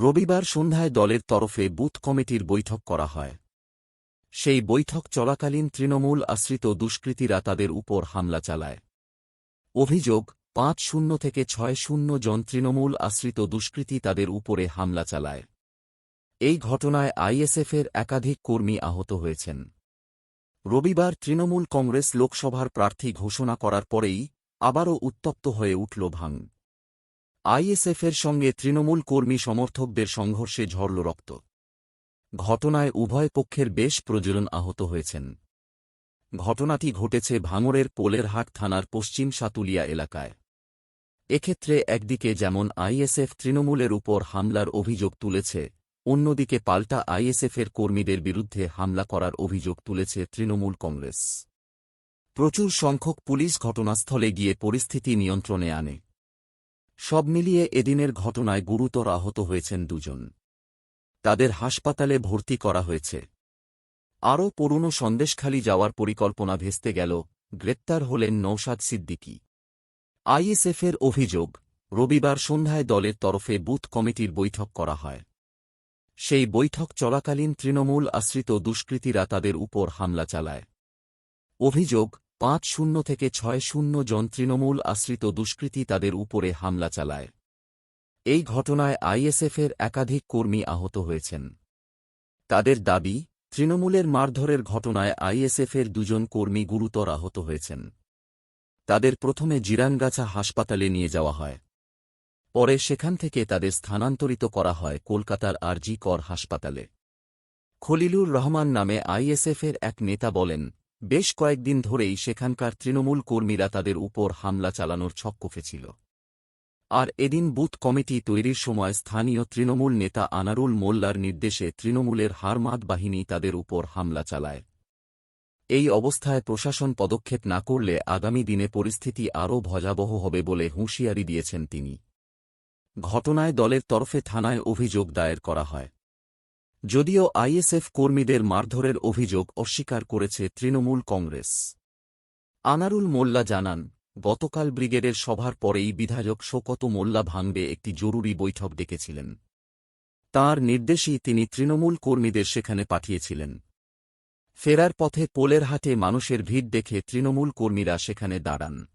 রবিবার সন্ধ্যায় দলের তরফে বুথ কমিটির বৈঠক করা হয়। সেই বৈঠক চলাকালীন তৃণমূল আশ্রিত দুষ্কৃতীরা তাদের উপর হামলা চালায়। অভিযোগ, পাঁচ শূন্য থেকে ছয় শূন্য জন তৃণমূল আশ্রিত দুষ্কৃতী তাদের উপরে হামলা চালায়। এই ঘটনায় আইএসএফের একাধিক কর্মী আহত হয়েছেন। রবিবার তৃণমূল কংগ্রেস লোকসভার প্রার্থী ঘোষণা করার পরেই আবারও উত্তপ্ত হয়ে উঠল ভাঙ আইএসএফের সঙ্গে তৃণমূল কর্মী সমর্থকদের সংঘর্ষে ঝরল রক্ত। ঘটনায় উভয় পক্ষের বেশ প্রজ্বলন আহত হয়েছেন। ঘটনাটি ঘটেছে ভাঙড়ের পোলেরহাট থানার পশ্চিম সাতুলিয়া এলাকায়। এক্ষেত্রে একদিকে যেমন আইএসএফ তৃণমূলের উপর হামলার অভিযোগ তুলেছে, অন্যদিকে পাল্টা আইএসএফের কর্মীদের বিরুদ্ধে হামলা করার অভিযোগ তুলেছে তৃণমূল কংগ্রেস। প্রচুর সংখ্যক পুলিশ ঘটনাস্থলে গিয়ে পরিস্থিতি নিয়ন্ত্রণে আনে। সব মিলিয়ে এদিনের ঘটনায় গুরুতর আহত হয়েছেন দুজন। তাদের হাসপাতালে ভর্তি করা হয়েছে। আরও পুরনো সন্দেশখালি যাওয়ার পরিকল্পনা ভেস্তে গেল গ্রেপ্তার হলেন নৌসাদ সিদ্দিকী। আইএসএফের অভিযোগ, রবিবার সন্ধ্যায় দলের তরফে বুথ কমিটির বৈঠক করা হয়। সেই বৈঠক চলাকালীন তৃণমূল আশ্রিত দুষ্কৃতীরা তাদের উপর হামলা চালায়। অভিযোগ পাঁচ শূন্য থেকে ছয় শূন্য জন তৃণমূল আশ্রিত দুষ্কৃতী তাদের উপরে হামলা চালায়। এই ঘটনায় আইএসএফের একাধিক কর্মী আহত হয়েছেন। তাদের দাবি, তৃণমূলের মারধরের ঘটনায় আইএসএফের দুজন কর্মী গুরুতর আহত হয়েছেন। তাদের প্রথমে জিরানগাছা হাসপাতালে নিয়ে যাওয়া হয়। পরে সেখান থেকে তাদের স্থানান্তরিত করা হয় কলকাতার আরজি কর হাসপাতালে। খলিলুর রহমান নামে আইএসএফের এক নেতা বলেন বেশ কয়েকদিন ধরেই সেখানকার তৃণমূল কর্মীরা তাদের উপর হামলা চালানোর ছক্কফেছিল আর এদিন বুথ কমিটি তৈরির সময় স্থানীয় তৃণমূল নেতা আনারুল মোল্লার নির্দেশে তৃণমূলের হারমাদ বাহিনী তাদের উপর হামলা চালায়। এই অবস্থায় প্রশাসন পদক্ষেপ না করলে আগামী দিনে পরিস্থিতি আরও ভয়াবহ হবে বলে হুঁশিয়ারি দিয়েছেন তিনি। ঘটনায় দলের তরফে থানায় অভিযোগ দায়ের করা হয়। যদিও আইএসএফ কর্মীদের মারধরের অভিযোগ অস্বীকার করেছে তৃণমূল কংগ্রেস। আনারুল মোল্লা জানান, গতকাল ব্রিগেডের সভার পরেই বিধায়ক শোকত মোল্লা ভাঙবে একটি জরুরি বৈঠক ডেকেছিলেন। তার নির্দেশেই তিনি তৃণমূল কর্মীদের সেখানে পাঠিয়েছিলেন। ফেরার পথে পোলের হাটে মানুষের ভিড় দেখে তৃণমূল কর্মীরা সেখানে দাঁড়ান।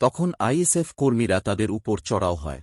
তখন আইএসএফ কর্মীরা তাদের উপর চড়াও হয়।